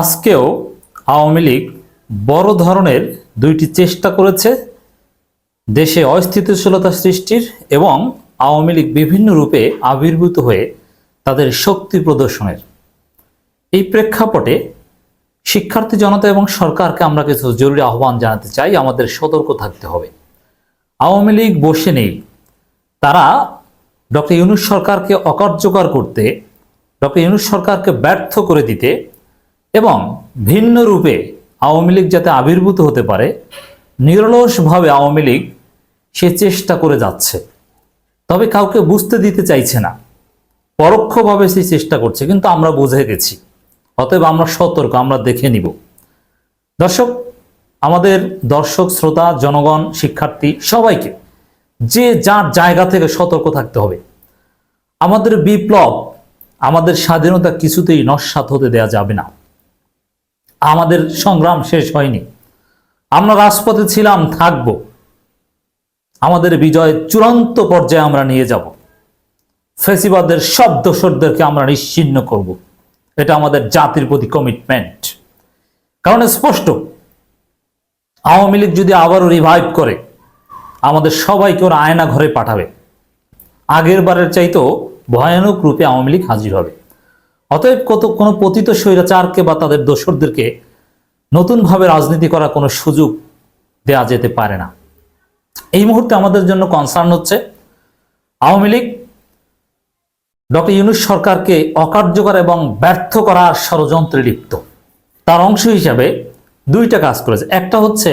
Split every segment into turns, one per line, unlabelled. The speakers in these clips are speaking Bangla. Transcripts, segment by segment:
আজকেও আওয়ামী লীগ বড় ধরনের দুইটি চেষ্টা করেছে দেশে অস্থিতিশীলতা সৃষ্টির এবং আওয়ামী লীগ বিভিন্ন রূপে আবির্ভূত হয়ে তাদের শক্তি প্রদর্শনের। এই প্রেক্ষাপটে শিক্ষার্থী জনতা এবং সরকারকে আমরা কিছু জরুরি আহ্বান জানাতে চাই, আমাদের সতর্ক থাকতে হবে। আওয়ামী লীগ বসে নেই। তারা ডক্টর ইউনুস সরকারকে অকার্যকর করতে, ডক্টর ইউনুস সরকারকে ব্যর্থ করে দিতে এবং ভিন্ন রূপে আওয়ামী লীগ যাতে আবির্ভূত হতে পারে, নিরলসভাবে আওয়ামী লীগ সে চেষ্টা করে যাচ্ছে। তবে কাউকে বুঝতে দিতে চাইছে না। পরোক্ষভাবে সে চেষ্টা করছে, কিন্তু আমরা বুঝে গেছি। অতএব আমরা সতর্ক, আমরা দেখে নিব। দর্শক, আমাদের দর্শক, শ্রোতা, জনগণ, শিক্ষার্থী, সবাইকে যে যার জায়গা থেকে সতর্ক থাকতে হবে। আমাদের বিপ্লব, আমাদের স্বাধীনতা কিছুতেই নস্বাত হতে দেয়া যাবে না। আমাদের সংগ্রাম শেষ হয়নি। আমরা রাজপথে ছিলাম, থাকব। আমাদের বিজয় চূড়ান্ত পর্যায়ে আমরা নিয়ে যাব। ফেসিবাদের সব দোসরদেরকে আমরা নিশ্চিন্ন করব। এটা আমাদের জাতির প্রতি কমিটমেন্ট কারণ স্পষ্ট। আওয়ামী লীগ যদি আবারও রিভাইভ করে, আমাদের সবাইকে ওরা আয়না ঘরে পাঠাবে। আগের বারের চাইতেও ভয়ানক রূপে আওয়ামী লীগ হাজির হবে। অতএব কত কোনো পতিত স্বৈরাচারকে বা তাদের দোসরদেরকে নতুনভাবে রাজনীতি করার কোনো সুযোগ দেয়া যেতে পারে না। এই মুহূর্তে আমাদের জন্য কনসার্ন হচ্ছে আওয়ামী লীগ, ডক্টর ইউনুস সরকারকে অকার্যকর এবং ব্যর্থ করার ষড়যন্ত্রে লিপ্ত। তার অংশ হিসাবে দুইটা কাজ করেছে। একটা হচ্ছে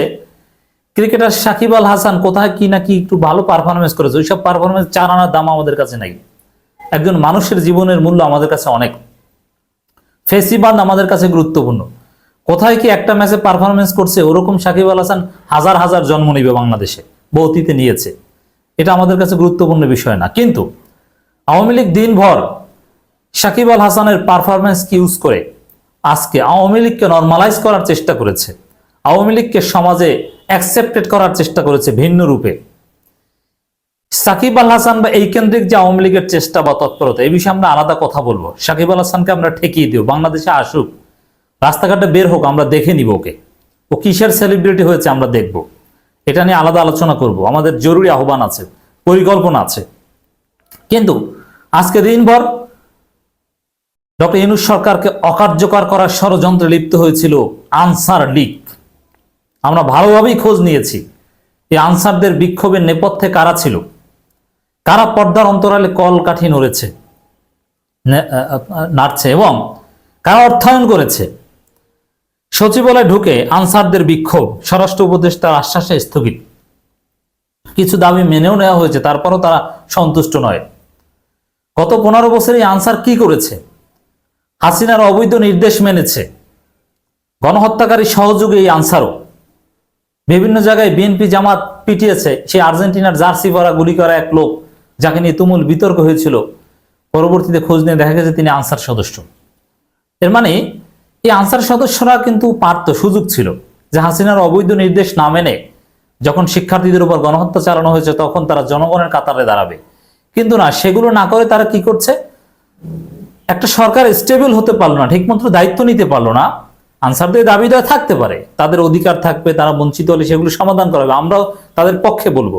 ক্রিকেটার সাকিব আল হাসান কোথায় কি না কি একটু ভালো পারফরমেন্স করেছে। ওইসব পারফরমেন্স চার আনার দাম আমাদের কাছে নাই। একজন মানুষের জীবনের মূল্য আমাদের কাছে অনেক। ফেসিবাদ আমাদের কাছে গুরুত্বপূর্ণ। কোথায় কি একটা ম্যাচে পারফরমেন্স করছে, ওরকম সাকিব আল হাসান হাজার হাজার জন্ম নিবে বাংলাদেশে বৌতিতে নিয়েছে। এটা আমাদের কাছে গুরুত্বপূর্ণ বিষয় না। কিন্তু আওয়ামী লীগ দিনভর সাকিব আল হাসানের পারফরমেন্সকে ইউজ করে? আজকে আওয়ামী লীগকে নর্মালাইজ করার চেষ্টা করেছে। আওয়ামী লীগকে সমাজে অ্যাকসেপ্টেড করার চেষ্টা করেছে ভিন্ন রূপে। সাকিব আল হাসান বা এই কেন্দ্রিক যে আওয়ামী লীগের চেষ্টা বা তৎপরতা এই বিষয়ে আমরা আলাদা কথা বলব। সাকিব আল হাসানকে আমরা ঠেকিয়ে দিও, বাংলাদেশে আসুক, রাস্তাঘাটে বের হোক, আমরা দেখে নিব ওকে। ও কিসের সেলিব্রিটি হয়েছে আমরা দেখব। এটা নিয়ে আলাদা আলোচনা করব। আমাদের জরুরি আহ্বান আছে, পরিকল্পনা আছে। কিন্তু আজকে দিনভর ডক্টর ইউনুস সরকারকে অকার্যকর করার ষড়যন্ত্রে লিপ্ত হয়েছিল আনসার লীগ। আমরা ভালোভাবেই খোঁজ নিয়েছি, এই আনসারদের বিক্ষোভের নেপথ্যে কারা ছিল। কারা পর্দার অন্তরালে কল কাঠি নড়েছে নাড়ছে এবং কারা অর্থায়ন করেছে? সচিবালয়ে ঢুকে আনসারদের বিক্ষোভ, স্বরাষ্ট্র উপদেষ্টার আশ্বাসে স্থগিত। কিছু দাবি মেনেও নেওয়া হয়েছে, তারপরও তারা সন্তুষ্ট নয়। গত পনেরো বছর আনসার কি করেছে? হাসিনার অবৈধ নির্দেশ মেনেছে। গণহত্যাকারী সহযোগী এই আনসারও। বিভিন্ন জায়গায় বিএনপি জামাত পিটিয়েছে, সেই আর্জেন্টিনার জার্সি ভরা গুলি করা এক লোক যাকে নিয়ে তুমুল বিতর্ক হয়েছিল, পরবর্তীতে খোঁজ নিয়ে দেখা গেছে তিনি আনসার সদস্য। এর মানে এই আনসার সদস্যরা কিন্তু পারত সুযোগ ছিল যে হাসিনার অবৈধ নির্দেশ না মেনে যখন শিক্ষার্থীদের উপর গণহত্যা চালানো হয়েছে, তখন তারা জনগণের কাতারে দাঁড়াবে। কিন্তু না, সেগুলো না করে তারা কি করছে? একটা সরকার স্টেবল হতে পারল না, ঠিকমতো দায়িত্ব নিতে পারল না। আনসারদের দাবি দেওয়া থাকতে পারে, তাদের অধিকার থাকবে, তারা বঞ্চিত হলে সেগুলো সমাধান করা হবে। আমরাও তাদের পক্ষে বলব।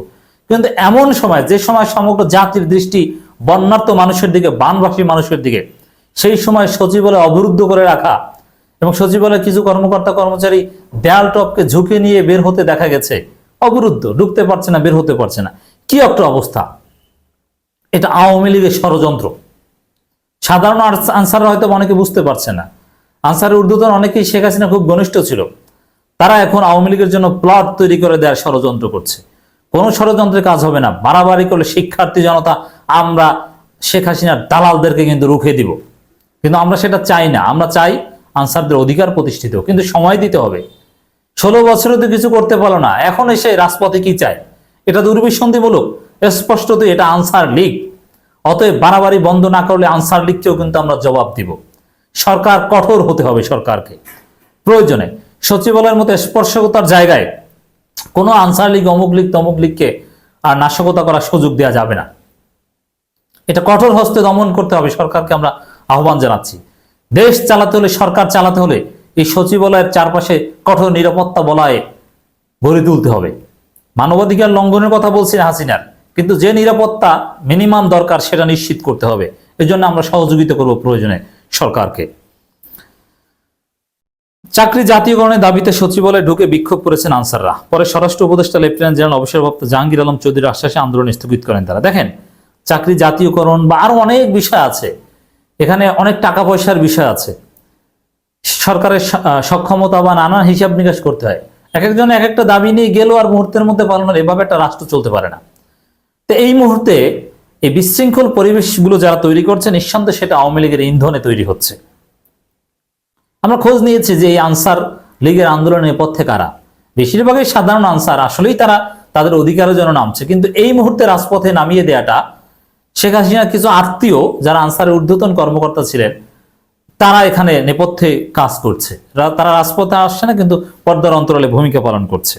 কিন্তু এমন সময়, যে সময় সমগ্র জাতির দৃষ্টি বন্যার্থ মানুষের দিকে বানবাসী মানুষের দিকে, সেই সময় সচিবালয় অবরুদ্ধ করে রাখা এবং সচিবালয়ের কিছু কর্মকর্তা কর্মচারী দেয়াল টপকে ঝুঁকে নিয়ে বের হতে দেখা গেছে। অবরুদ্ধ, ঢুকতে পারছে না, বের হতে পারছে না। কি একটা অবস্থা? এটা আওয়ামী লীগের ষড়যন্ত্র। সাধারণ আনস- আনসাররা হয়তো অনেকে বুঝতে পারছে না। আনসারের ঊর্ধ্বতন অনেকেই শেখ হাসিনা খুব ঘনিষ্ঠ ছিল। তারা এখন আওয়ামী লীগের জন্য প্লট তৈরি করে দেওয়ার ষড়যন্ত্র করছে। কোনো ষড়যন্ত্রের কাজ হবে না। বাড়াবাড়ি করলে শিক্ষার্থী জনতা, আমরা শেখ হাসিনার দালালদেরকে কিন্তু রুখে দিব। কিন্তু আমরা সেটা চাই না। আমরা চাই আনসারদের অধিকার প্রতিষ্ঠিত। কিন্তু সময় দিতে হবে। ষোলো বছরে তো কিছু করতে পারল না। এখন এসে রাজপথে কি চায়? এটা দুর্বিসন্ধিমূলক। স্পষ্টতই এটা আনসার লীগ। অতএব বাড়াবাড়ি বন্ধ না করলে আনসার লীগকেও কিন্তু আমরা জবাব দিব। সরকার কঠোর হতে হবে সরকারকে। প্রয়োজনে সচিবালয়ের মতো স্পর্শকতার জায়গায় কোনো আনসার লীগ, অমুক লীগ, তমুক লীগকে আর নাশকতা করার সুযোগ দেওয়া যাবে না। এটা কঠোর হস্তে দমন করতে হবে, সরকারকে আমরা আহ্বান জানাচ্ছি। দেশ চালাতে হলে, সরকার চালাতে হলে এই সচিবালয়ের চারপাশে কঠোর নিরাপত্তা বলায় গড়ে তুলতে হবে। মানবাধিকার লঙ্ঘনের কথা বলছি না হাসিনার, কিন্তু যে নিরাপত্তা মিনিমাম দরকার সেটা নিশ্চিত করতে হবে। এজন্য আমরা সহযোগিতা করব প্রয়োজনে সরকারকে। চাকরি জাতীয়করণের দাবিতে সচিবালয়ে ঢুকে বিক্ষোভ করেছেন আনসাররা। পরে স্বরাষ্ট্র উপদেষ্টা লেফটেন্যান্ট জেনারেল অবসরপ্রাপ্ত জাহাঙ্গীর আলম চৌধুরীর আশ্বাসে আন্দোলন স্থগিত করেন তারা। দেখেন, চাকরি জাতীয়করণ বা আরও অনেক বিষয় আছে। এখানে অনেক টাকা পয়সার বিষয় আছে। সরকারের সক্ষমতা বা নানা হিসাব নিকাশ করতে হয়। এক একজন এক একটা দাবি নিয়ে গেল আর মুহূর্তের মধ্যে পালনের এভাবে একটা রাষ্ট্র চলতে পারে না। তো এই মুহূর্তে এই বিশৃঙ্খল পরিবেশগুলো যারা তৈরি করছে, নিঃসন্দেহে সেটা আওয়ামী লীগের ইন্ধনে তৈরি হচ্ছে। আমরা খোঁজ নিয়েছি যে এই আনসার লীগের আন্দোলনের পথে কারা। বেশিরভাগই সাধারণ আনসার, আসলেই তারা তাদের অধিকারের জন্য নামছে। কিন্তু এই মুহূর্তে রাজপথে নামিয়ে দেয়াটা শেখ হাসিনার কিছু আত্মীয় যারা আনসারের ঊর্ধ্বতন কর্মকর্তা ছিলেন, তারা এখানে নেপথ্যে কাজ করছে। তারা রাজপথে আসছে না, কিন্তু পর্দার অন্তরালে ভূমিকা পালন করছে।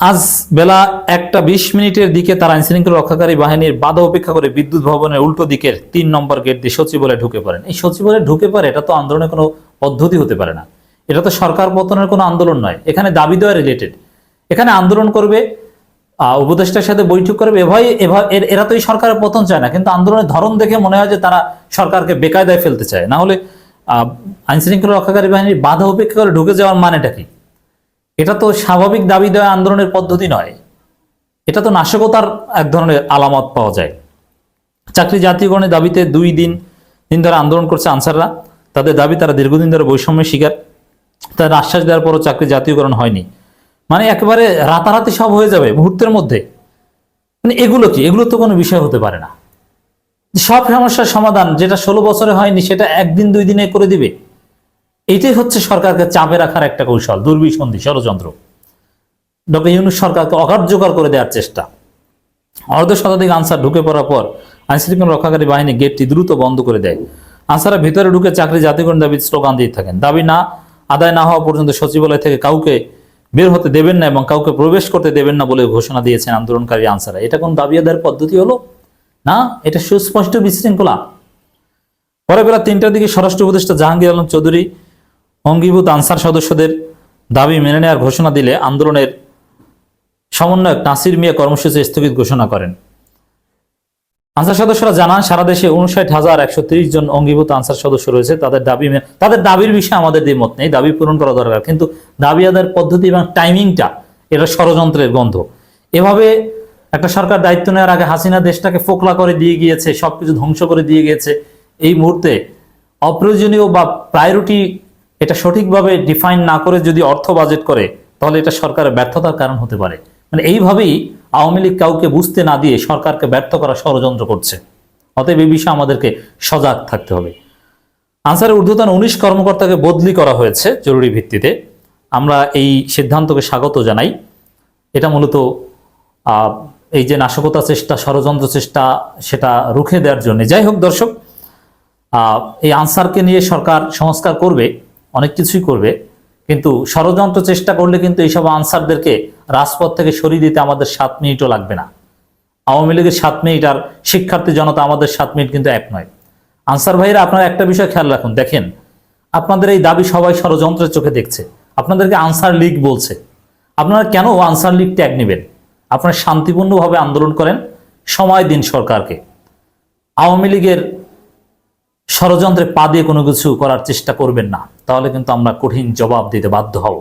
আজ বেলা একটা বিশ মিনিটের দিকে তারা আইনশৃঙ্খলা রক্ষাকারী বাহিনীর বাধা উপেক্ষা করে বিদ্যুৎ ভবনের উল্টো দিকের তিন নম্বর গেট দিয়ে সচিবালয়ে ঢুকে পড়েন। এই সচিবালয়ে ঢুকে পড়ে, এটা তো আন্দোলনের কোনো পদ্ধতি হতে পারে না। এটা তো সরকার পতনের কোনো আন্দোলন নয়। এখানে দাবি দেওয়া রিলেটেড এখানে আন্দোলন করবে উপদেষ্টার সাথে বৈঠক করবে এভাবে এভা- এর- তো এই সরকারের পতন চায় না। কিন্তু আন্দোলনের ধরন দেখে মনে হয় যে তারা সরকারকে বেকায়দায় ফেলতে চায়। না হলে আইনশৃঙ্খলা রক্ষাকারী বাহিনীর বাধা উপেক্ষা করে ঢুকে যাওয়ার মানেটা কি? এটা তো স্বাভাবিক দাবি দেওয়া আন্দোলনের পদ্ধতি নয়। এটা তো নাশকতার এক ধরনের আলামত পাওয়া যায়। চাকরি জাতীয়করণের দাবিতে দুই দিন দিন ধরে আন্দোলন করছে আনসাররা। তাদের দাবি, তারা দীর্ঘদিন ধরে বৈষম্যের শিকার। তাদের আশ্বাস দেওয়ার পরও চাকরি জাতীয়করণ হয়নি। মানে একেবারে রাতারাতি সব হয়ে যাবে মুহূর্তের মধ্যে। মানে এগুলো কি? এগুলো তো কোনো বিষয় হতে পারে না। সব সমস্যার সমাধান যেটা ষোলো বছরে হয়নি, সেটা একদিন, দুই দিনে করে দিবে। এইটাই হচ্ছে সরকারকে চাপে রাখার একটা কৌশল, দুর্বিসন্ধি, ষড়যন্ত্র। ডক্টর ইউনুস সরকারকে অকার্যকর করে দেওয়ার চেষ্টা। অর্ধ শতাধিক আনসার ঢুকে পড়ার পর আইনশৃঙ্খলা রক্ষাকারী বাহিনী গেটটি দ্রুত বন্ধ করে দেয়। আনসাররা ভিতরে ঢুকে চাকরি জাতীয়করণ দাবি স্লোগান দিয়ে থাকেন। দাবি না, আদায় না হওয়া পর্যন্ত সচিবালয় থেকে কাউকে বের হতে দেবেন না এবং কাউকে প্রবেশ করতে দেবেন না বলে ঘোষণা দিয়েছেন আন্দোলনকারী আনসাররা। এটা কোন দাবি আদায়ের পদ্ধতি হলো? না, এটা সুস্পষ্ট বিশৃঙ্খলা। পরে বেলা তিনটার দিকে স্বরাষ্ট্র উপদেষ্টা জাহাঙ্গীর আলম চৌধুরী অঙ্গীভূত আনসার সদস্যদের দাবি মেনে নেওয়ার ঘোষণা দিলে আন্দোলনের সমন্বয়ক নাসির মিয়া কর্মসূচি স্থগিত ঘোষণা করেন। আনসার সদস্যরা জানান, সারা দেশে উনষাট হাজার একশো জন অঙ্গীভূত আনসার সদস্য রয়েছে। তাদের দাবি তাদের দাবির বিষয়ে আমাদের দ্বিমত নেই। দাবি পূরণ করা দরকার। কিন্তু দাবি আদায়ের পদ্ধতি এবং টাইমিংটা, এটা ষড়যন্ত্রের গন্ধ। এভাবে একটা সরকার দায়িত্ব নেওয়ার আগে হাসিনা দেশটাকে ফোকলা করে দিয়ে গিয়েছে, সবকিছু ধ্বংস করে দিয়ে গিয়েছে। এই মুহূর্তে অপ্রয়োজনীয় বা প্রায়োরিটি এটা সঠিকভাবে ডিফাইন না করে যদি অর্থ বাজেট করে, তাহলে এটা সরকারের ব্যর্থতার কারণ হতে পারে। মানে এইভাবেই আওয়ামী লীগ কাউকে বুঝতে না দিয়ে সরকারকে ব্যর্থ করা ষড়যন্ত্র করছে। অতএব এই বিষয়ে আমাদেরকে সজাগ থাকতে হবে। আনসারের ঊর্ধ্বতন উনিশ কর্মকর্তাকে বদলি করা হয়েছে জরুরি ভিত্তিতে। আমরা এই সিদ্ধান্তকে স্বাগত জানাই। এটা মূলত এই যে নাশকতা চেষ্টা, ষড়যন্ত্র চেষ্টা, সেটা রুখে দেওয়ার জন্য। যাই হোক দর্শক এই আনসারকে নিয়ে সরকার সংস্কার করবে। অনেক কিছুই করবে, কিন্তু ষড়যন্ত্র চেষ্টা করলে কিন্তু এইসব আনসারদেরকে রাজপথ থেকে সরিয়ে দিতে আমাদের সাত মিনিটও লাগবে না। আওয়ামী লীগের সাত মিনিট আর শিক্ষার্থী জনতা আমাদের সাত মিনিট কিন্তু এক নয়। আনসার ভাইরা আপনারা একটা বিষয় খেয়াল রাখুন। দেখেন, আপনাদের এই দাবি সবাই ষড়যন্ত্রের চোখে দেখছে। আপনাদেরকে আনসার লীগ বলছে। আপনারা কেন আনসার লীগ ট্যাগ নেবেন? আপনারা শান্তিপূর্ণভাবে আন্দোলন করেন, সময় দিন সরকারকে। আওয়ামী লীগের ষড়যন্ত্রে পা দিয়ে কোনো কিছু করার চেষ্টা করবেন না, তাহলে কিন্তু আমরা কঠিন জবাব দিতে বাধ্য হব।